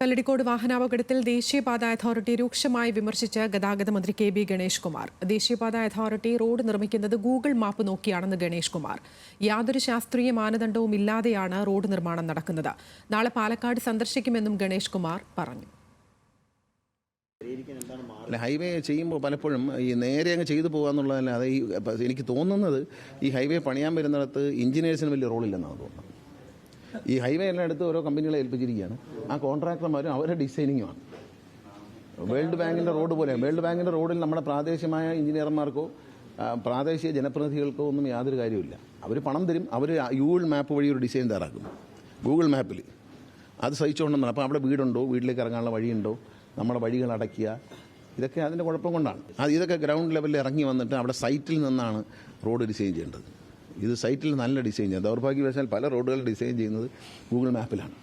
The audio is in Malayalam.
കല്ലടിക്കോട് വാഹനാപകടത്തിൽ ദേശീയപാത അതോറിറ്റി രൂക്ഷമായി വിമർശിച്ച് ഗതാഗത മന്ത്രി കെ ബി ഗണേഷ് കുമാർ. ദേശീയപാത അതോറിറ്റി റോഡ് നിർമ്മിക്കുന്നത് ഗൂഗിൾ മാപ്പ് നോക്കിയാണെന്ന് ഗണേഷ് കുമാർ. യാതൊരു ശാസ്ത്രീയ മാനദണ്ഡവും ഇല്ലാതെയാണ് റോഡ് നിർമ്മാണം നടക്കുന്നത്. നാളെ പാലക്കാട് സന്ദർശിക്കുമെന്നും ഗണേഷ് കുമാർ പറഞ്ഞു. അല്ല ഹൈവേ ചെയ്യുമ്പോൾ പലപ്പോഴും ഈ നേരെ അങ്ങ് ചെയ്തു പോകാന്നുള്ളതല്ലാതെ ഈ ഇപ്പം എനിക്ക് തോന്നുന്നത് ഈ ഹൈവേ പണിയാൻ വരുന്നിടത്ത് എഞ്ചിനീയേഴ്സിന് വലിയ റോളില്ലെന്നാണ് തോന്നുന്നത്. ഈ ഹൈവേ എല്ലാം എടുത്ത് ഓരോ കമ്പനികളെ ഏൽപ്പിച്ചിരിക്കുകയാണ്. ആ കോൺട്രാക്ടർമാരും അവരുടെ ഡിസൈനിങ്ങുമാണ് വേൾഡ് ബാങ്കിന്റെ റോഡ് പോലെ വേൾഡ് ബാങ്കിന്റെ റോഡിൽ നമ്മുടെ പ്രാദേശികമായ എഞ്ചിനീയർമാർക്കോ പ്രാദേശിക ജനപ്രതിനിധികൾക്കോ ഒന്നും യാതൊരു കാര്യമില്ല അവർ പണം തരും അവർ ഗൂഗിൾ മാപ്പ് വഴി ഒരു ഡിസൈൻ തയ്യാറാക്കും. ഗൂഗിൾ മാപ്പിൽ അത് സഹിച്ചുകൊണ്ടെന്നാണ്. അപ്പോൾ അവിടെ വീടുണ്ടോ? വീട്ടിലേക്ക് ഇറങ്ങാനുള്ള വഴിയുണ്ടോ? നമ്മുടെ വഴികൾ അടയ്ക്കുക. ഇതൊക്കെ അതിന്റെ കുഴപ്പം കൊണ്ടാണ്. അത് ഇതൊക്കെ ഗ്രൗണ്ട് ലെവലിൽ ഇറങ്ങി വന്നിട്ട് അവിടെ സൈറ്റിൽ നിന്നാണ് റോഡ് ഡിസൈൻ ചെയ്യേണ്ടത്. ഇത് സൈറ്റിൽ നല്ല ഡിസൈൻ ചെയ്യാം ദൗർഭാഗ്യവശാൽ പല റോഡുകൾ ഡിസൈൻ ചെയ്യുന്നത് ഗൂഗിൾ മാപ്പിലാണ്.